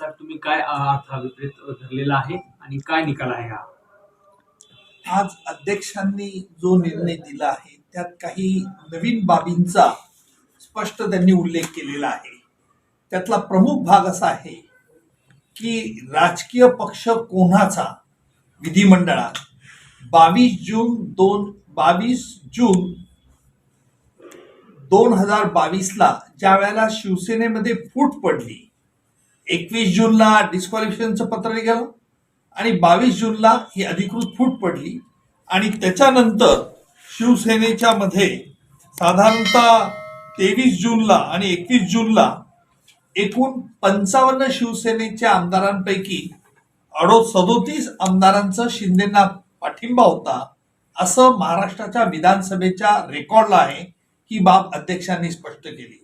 तुम्ही काय अर्थ अर्थाविपरीत धरलेला आहे आणि काय निकाल आहे हा? आज अध्यक्षांनी जो निर्णय दिला आहे त्यात काही नवीन बाबींचा स्पष्ट त्यांनी उल्लेख केलेला आहे. त्यातला प्रमुख भाग असा आहे की राजकीय पक्ष कोणाचा? विधिमंडळात. बावीस जून दोन बावीस जून दोन हजार बावीसला ज्या वेळेला शिवसेनेमध्ये फूट पडली एकवीस जूनला डिस्क्वालिफिकेशनचं पत्र निघालं आणि बावीस जूनला ही अधिकृत फूट पडली. आणि त्याच्यानंतर शिवसेनेच्या मध्ये साधारणतः तेवीस जूनला आणि एकवीस जूनला एकूण पंचावन्न शिवसेनेच्या आमदारांपैकी अडो सदोतीस आमदारांचा शिंदेना पाठिंबा होता असं महाराष्ट्राच्या विधानसभेच्या रेकॉर्डला आहे ही बाब अध्यक्षांनी स्पष्ट केली.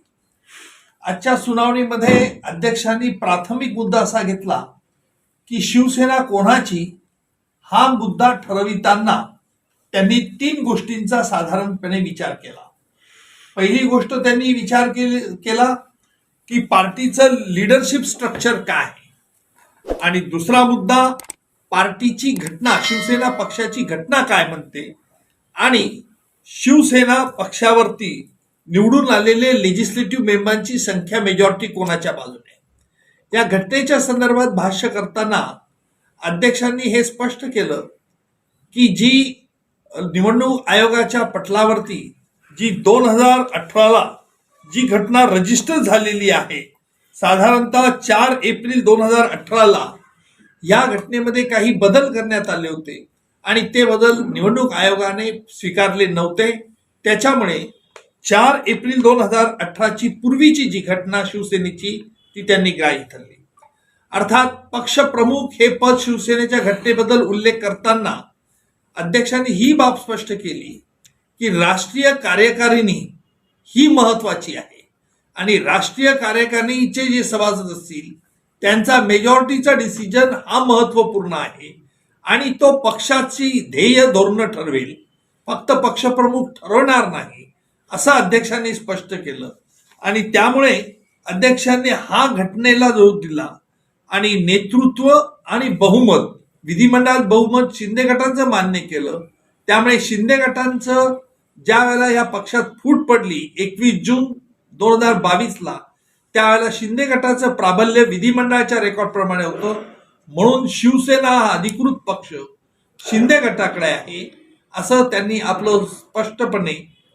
आजच्या सुनावणीमध्ये अध्यक्षांनी प्राथमिक मुद्दा असा घेतला की शिवसेना कोणाची हा मुद्दा ठरविताना त्यांनी तीन गोष्टींचा साधारणपणे विचार केला. पहिली गोष्ट त्यांनी विचार केले केला की पार्टीचं लिडरशिप स्ट्रक्चर काय आहे? आणि दुसरा मुद्दा पार्टीची घटना शिवसेना पक्षाची घटना काय म्हणते? आणि शिवसेना पक्षावरती निवडून आलेले लेजिस्लेटिव्ह मेंबरांची संख्या मेजॉरिटी कोणाच्या बाजूने? या घटनेच्या संदर्भात भाष्य करताना अध्यक्षांनी हे स्पष्ट केलं की जी निवडणूक आयोगाच्या पटलावरती जी दोन हजार अठराला जी घटना रजिस्टर झालेली आहे साधारणतः चार एप्रिल दोन हजार अठराला या घटनेमध्ये काही बदल करण्यात आले होते. आणि ते बदल निवडणूक आयोगाने स्वीकारले नव्हते. त्याच्यामुळे चार एप्रिल दोन हजार अठराची पूर्वीची जी घटना शिवसेनेची ती त्यांनी ग्राह्य ठरली. अर्थात पक्षप्रमुख हे पद शिवसेनेच्या घटनेबद्दल उल्लेख करताना अध्यक्षांनी ही बाब स्पष्ट केली की राष्ट्रीय कार्यकारिणी ही महत्वाची आहे. आणि राष्ट्रीय कार्यकारिणीचे जे सभासद असतील त्यांचा मेजॉरिटीचा डिसिजन हा महत्त्वपूर्ण आहे आणि तो पक्षाची ध्येय धोरणं ठरवेल. फक्त पक्षप्रमुख ठरवणार नाही असं अध्यक्षांनी स्पष्ट केलं. आणि त्यामुळे अध्यक्षांनी हा घटनेला जोर दिला. आणि नेतृत्व आणि बहुमत विधिमंडळात बहुमत शिंदे गटांचं मान्य केलं. त्यामुळे शिंदे गटांचं ज्या वेळेला या पक्षात फूट पडली एकवीस जून दोन हजार बावीसला त्यावेळेला शिंदे गटाचं प्राबल्य विधिमंडळाच्या रेकॉर्ड प्रमाणे होतं. म्हणून शिवसेना हा अधिकृत पक्ष शिंदे गटाकडे आहे असं त्यांनी आपलं स्पष्टपणे